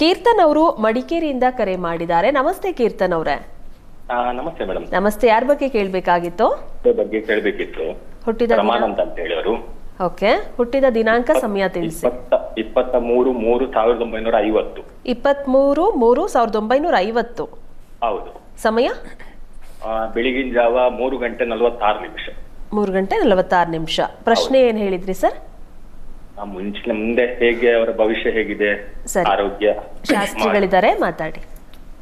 ಕೀರ್ತನ್ ಅವರು ಮಡಿಕೇರಿಯಿಂದ ಕರೆ ಮಾಡಿದ್ದಾರೆ. ನಮಸ್ತೆ ಕೀರ್ತನ್ ಅವರೇ. ನಮಸ್ತೆ ಮೇಡಮ್ ನಮಸ್ತೆ ಯಾರ ಬಗ್ಗೆ ಕೇಳಬೇಕಾಗಿತ್ತು? ಬಗ್ಗೆ ಕೇಳಬೇಕಿತ್ತು. ಹುಟ್ಟಿದ ರಮಾನಂದ್ ಅಂತ ಹೇಳಿ ಅವರು ಓಕೆ ಹುಟ್ಟಿದ ದಿನಾಂಕ ಸಮಯ ತಿಳಿಸಿ. ಇಪ್ಪತ್ತ ಮೂರು ಮೂರು ಸಾವಿರದ ಒಂಬೈನೂರ ಐವತ್ತು. ಇಪ್ಪತ್ತ್ಮೂರು ಮೂರು ಸಾವಿರದ ಒಂಬೈನೂರ ಐವತ್ತು. ಹೌದು. ಸಮಯ? ಬೆಳಗಿನ ಜಾವ ಮೂರು ಗಂಟೆ ನಲವತ್ತಾರು ನಿಮಿಷ. ಮೂರು ಗಂಟೆ ನಲವತ್ತಾರು ನಿಮಿಷ. ಪ್ರಶ್ನೆ ಏನು ಹೇಳಿದ್ರಿ ಸರ್? ಮುಂಚಿನ ಮುಂದೆ ಹೇಗೆ ಅವರ ಭವಿಷ್ಯ ಹೇಗಿದೆ ಆರೋಗ್ಯ ಶಾಸ್ತ್ರಿಗಳಿದ್ದಾರೆ ಮಾತಾಡಿ.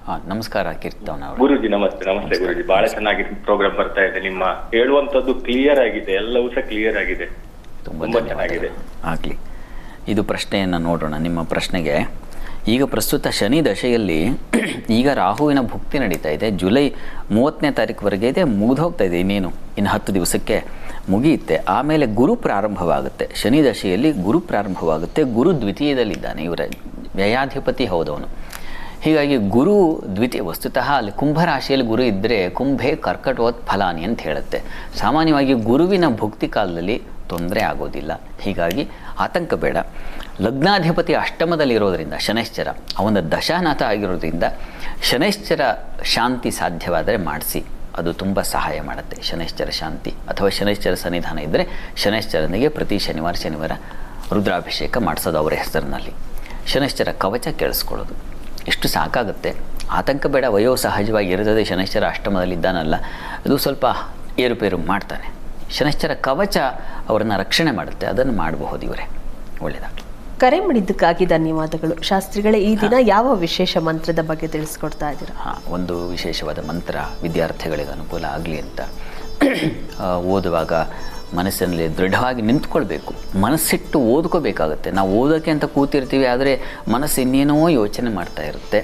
ಹಾ ನಮಸ್ಕಾರ ಕೀರ್ತವನ ಅವರು. ಗುರುಜಿ ನಮಸ್ತೆ ನಮಸ್ತೆ ಗುರುಜಿ. ಬಹಳ ಚೆನ್ನಾಗಿ ಪ್ರೋಗ್ರಾಮ್ ಬರ್ತಾ ಇದೆ. ನಿಮ್ಮ ಹೇಳುವಂತದ್ದು ಕ್ಲಿಯರ್ ಆಗಿದೆ. ಎಲ್ಲವೂ ಸಹ ಕ್ಲಿಯರ್ ಆಗಿದೆ. ತುಂಬಾ ಚೆನ್ನಾಗಿದೆ. ಆಗ್ಲಿ. ಇದು ಪ್ರಶ್ನೆಯನ್ನ ನೋಡೋಣ. ನಿಮ್ಮ ಪ್ರಶ್ನೆಗೆ ಈಗ ಪ್ರಸ್ತುತ ಶನಿ ದಶೆಯಲ್ಲಿ ಈಗ ರಾಹುವಿನ ಭುಕ್ತಿ ನಡೀತಾ ಇದೆ. ಜುಲೈ ಮೂವತ್ತನೇ ತಾರೀಕುವರೆಗೆ ಇದೆ. ಮುಗಿದೋಗ್ತಾ ಇದೆ ಇನ್ನೇನು. ಇನ್ನು ಹತ್ತು ದಿವಸಕ್ಕೆ ಮುಗಿಯುತ್ತೆ. ಆಮೇಲೆ ಗುರು ಪ್ರಾರಂಭವಾಗುತ್ತೆ. ಶನಿ ದಶೆಯಲ್ಲಿ ಗುರು ಪ್ರಾರಂಭವಾಗುತ್ತೆ. ಗುರು ದ್ವಿತೀಯದಲ್ಲಿದ್ದಾನೆ. ಇವರ ವ್ಯಯಾಧಿಪತಿ ಹೌದವನು. ಹೀಗಾಗಿ ಗುರು ದ್ವಿತೀಯ ವಸ್ತುತಃ ಅಲ್ಲಿ ಕುಂಭರಾಶಿಯಲ್ಲಿ ಗುರು ಇದ್ದರೆ ಕುಂಭೆ ಕರ್ಕಟೋತ್ ಫಲಾನಿ ಅಂತ ಹೇಳುತ್ತೆ. ಸಾಮಾನ್ಯವಾಗಿ ಗುರುವಿನ ಭುಕ್ತಿ ಕಾಲದಲ್ಲಿ ತೊಂದರೆ ಆಗೋದಿಲ್ಲ. ಹೀಗಾಗಿ ಆತಂಕ ಬೇಡ. ಲಗ್ನಾಧಿಪತಿ ಅಷ್ಟಮದಲ್ಲಿರೋದ್ರಿಂದ ಶನೈಶ್ಚರ ಅವನ ದಶಾನಾಥ ಆಗಿರೋದ್ರಿಂದ ಶನೈಶ್ಚರ ಶಾಂತಿ ಸಾಧ್ಯವಾದರೆ ಮಾಡಿಸಿ. ಅದು ತುಂಬ ಸಹಾಯ ಮಾಡುತ್ತೆ. ಶನೈಶ್ಚರ ಶಾಂತಿ ಅಥವಾ ಶನೈಶ್ಚರ ಸನ್ನಿಧಾನ ಇದ್ದರೆ ಶನೈಶ್ಚರನಿಗೆ ಪ್ರತಿ ಶನಿವಾರ ಶನಿವಾರ ರುದ್ರಾಭಿಷೇಕ ಮಾಡಿಸೋದು ಅವರ ಹೆಸರಿನಲ್ಲಿ. ಶನೈಶ್ಚರ ಕವಚ ಕೇಳಿಸ್ಕೊಳ್ಳೋದು. ಇಷ್ಟು ಸಾಕಾಗುತ್ತೆ. ಆತಂಕ ಬೇಡ. ವಯೋ ಸಹಜವಾಗಿ ಇರುತ್ತದೆ ಶನೈಶ್ಚರ ಅಷ್ಟಮದಲ್ಲಿದ್ದಾನಲ್ಲ. ಅದು ಸ್ವಲ್ಪ ಏರುಪೇರು ಮಾಡ್ತಾನೆ. ಶನೈಶ್ಚರ ಕವಚ ಅವರನ್ನು ರಕ್ಷಣೆ ಮಾಡುತ್ತೆ ಅದನ್ನು ಮಾಡಬಹುದು ಇವರೇ. ಒಳ್ಳೆಯದಾಗಲಿ ಕರೆ ಮಾಡಿದ್ದಕ್ಕಾಗಿ ಧನ್ಯವಾದಗಳು. ಶಾಸ್ತ್ರಿಗಳೇ ಈ ದಿನ ಯಾವ ವಿಶೇಷ ಮಂತ್ರದ ಬಗ್ಗೆ ತಿಳಿಸ್ಕೊಡ್ತಾ ಇದ್ದೀರಾ? ಹಾಂ ಒಂದು ವಿಶೇಷವಾದ ಮಂತ್ರ ವಿದ್ಯಾರ್ಥಿಗಳಿಗೆ ಅನುಕೂಲ ಆಗಲಿ ಅಂತ. ಓದುವಾಗ ಮನಸ್ಸಿನಲ್ಲಿ ದೃಢವಾಗಿ ನಿಂತ್ಕೊಳ್ಬೇಕು. ಮನಸ್ಸಿಟ್ಟು ಓದ್ಕೋಬೇಕಾಗುತ್ತೆ. ನಾವು ಓದೋಕ್ಕೆ ಅಂತ ಕೂತಿರ್ತೀವಿ ಆದರೆ ಮನಸ್ಸು ಇನ್ನೇನೋ ಯೋಚನೆ ಮಾಡ್ತಾ ಇರುತ್ತೆ.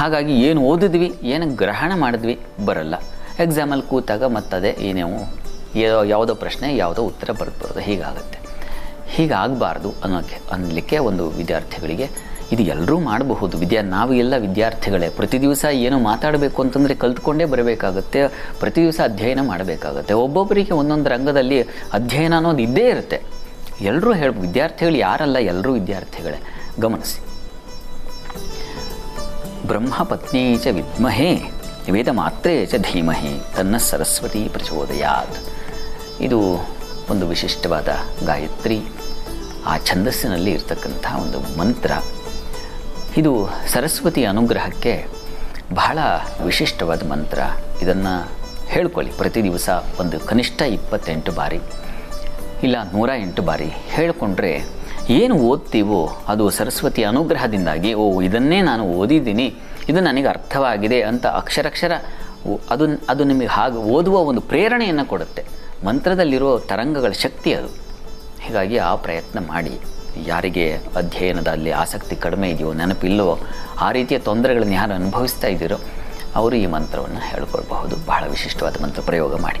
ಹಾಗಾಗಿ ಏನು ಓದಿದ್ವಿ ಏನು ಗ್ರಹಣ ಮಾಡಿದ್ವಿ ಬರಲ್ಲ. ಎಕ್ಸಾಮಲ್ಲಿ ಕೂತಾಗ ಮತ್ತದೇ ಏನೇನೋ ಯಾ- ಯಾವುದೋ ಪ್ರಶ್ನೆ, ಯಾವುದೋ ಉತ್ತರ ಬರೆದು ಬರೋದು ಹೀಗಾಗುತ್ತೆ. ಹೀಗಾಗಬಾರ್ದು ಅನ್ನೋಕ್ಕೆ ಅನ್ನಲಿಕ್ಕೆ ಒಂದು ವಿದ್ಯಾರ್ಥಿಗಳಿಗೆ ಇದು ಎಲ್ಲರೂ ಮಾಡಬಹುದು. ವಿದ್ಯಾ, ನಾವು ಎಲ್ಲ ವಿದ್ಯಾರ್ಥಿಗಳೇ, ಪ್ರತಿ ದಿವಸ ಏನು ಮಾತಾಡಬೇಕು ಅಂತಂದರೆ ಕಲ್ತ್ಕೊಂಡೇ ಬರಬೇಕಾಗುತ್ತೆ, ಪ್ರತಿ ದಿವಸ ಅಧ್ಯಯನ ಮಾಡಬೇಕಾಗುತ್ತೆ. ಒಬ್ಬೊಬ್ಬರಿಗೆ ಒಂದೊಂದು ರಂಗದಲ್ಲಿ ಅಧ್ಯಯನ ಅನ್ನೋದು ಇದ್ದೇ ಇರುತ್ತೆ. ಎಲ್ಲರೂ ಹೇಳ, ವಿದ್ಯಾರ್ಥಿಗಳು ಯಾರಲ್ಲ ಎಲ್ಲರೂ ವಿದ್ಯಾರ್ಥಿಗಳೇ. ಗಮನಿಸಿ. ಬ್ರಹ್ಮಪತ್ನಿ ಚ ವಿದ್ಮಹೇ. ವೇದ ಮಾತ್ರೇ ಚ ಧೀಮಹಿ, ತನ್ನ ಸರಸ್ವತಿ ಪ್ರಚೋದಯಾತ್. ಇದು ಒಂದು ವಿಶಿಷ್ಟವಾದ ಗಾಯತ್ರಿ. ಆ ಛಂದಸ್ಸಿನಲ್ಲಿ ಇರತಕ್ಕಂಥ ಒಂದು ಮಂತ್ರ. ಇದು ಸರಸ್ವತಿ ಅನುಗ್ರಹಕ್ಕೆ ಬಹಳ ವಿಶಿಷ್ಟವಾದ ಮಂತ್ರ. ಇದನ್ನು ಹೇಳ್ಕೊಳ್ಳಿ ಪ್ರತಿ ದಿವಸ ಒಂದು ಕನಿಷ್ಠ ಇಪ್ಪತ್ತೆಂಟು ಬಾರಿ. ಇಲ್ಲ ನೂರ ಎಂಟು ಬಾರಿ ಹೇಳಿಕೊಂಡ್ರೆ ಏನು ಓದ್ತೀವೋ ಅದು ಸರಸ್ವತಿ ಅನುಗ್ರಹದಿಂದಾಗಿ, ಓ ಇದನ್ನೇ ನಾನು ಓದಿದ್ದೀನಿ ಇದು ನನಗೆ ಅರ್ಥವಾಗಿದೆ ಅಂತ ಅಕ್ಷರಕ್ಷರ ಅದು ಅದು ನಿಮಗೆ ಹಾಗೆ ಓದುವ ಒಂದು ಪ್ರೇರಣೆಯನ್ನು ಕೊಡುತ್ತೆ. ಮಂತ್ರದಲ್ಲಿರುವ ತರಂಗಗಳ ಶಕ್ತಿ ಅದು. ಹೀಗಾಗಿ ಆ ಪ್ರಯತ್ನ ಮಾಡಿ. ಯಾರಿಗೆ ಅಧ್ಯಯನದಲ್ಲಿ ಆಸಕ್ತಿ ಕಡಿಮೆ ಇದೆಯೋ, ನೆನಪಿಲ್ಲವೋ, ಆ ರೀತಿಯ ತೊಂದರೆಗಳನ್ನು ಯಾರು ಅನುಭವಿಸ್ತಾ ಇದ್ದೀರೋ, ಅವರು ಈ ಮಂತ್ರವನ್ನು ಹೇಳ್ಕೊಳ್ಬಹುದು. ಬಹಳ ವಿಶಿಷ್ಟವಾದ ಮಂತ್ರ ಪ್ರಯೋಗ ಮಾಡಿ.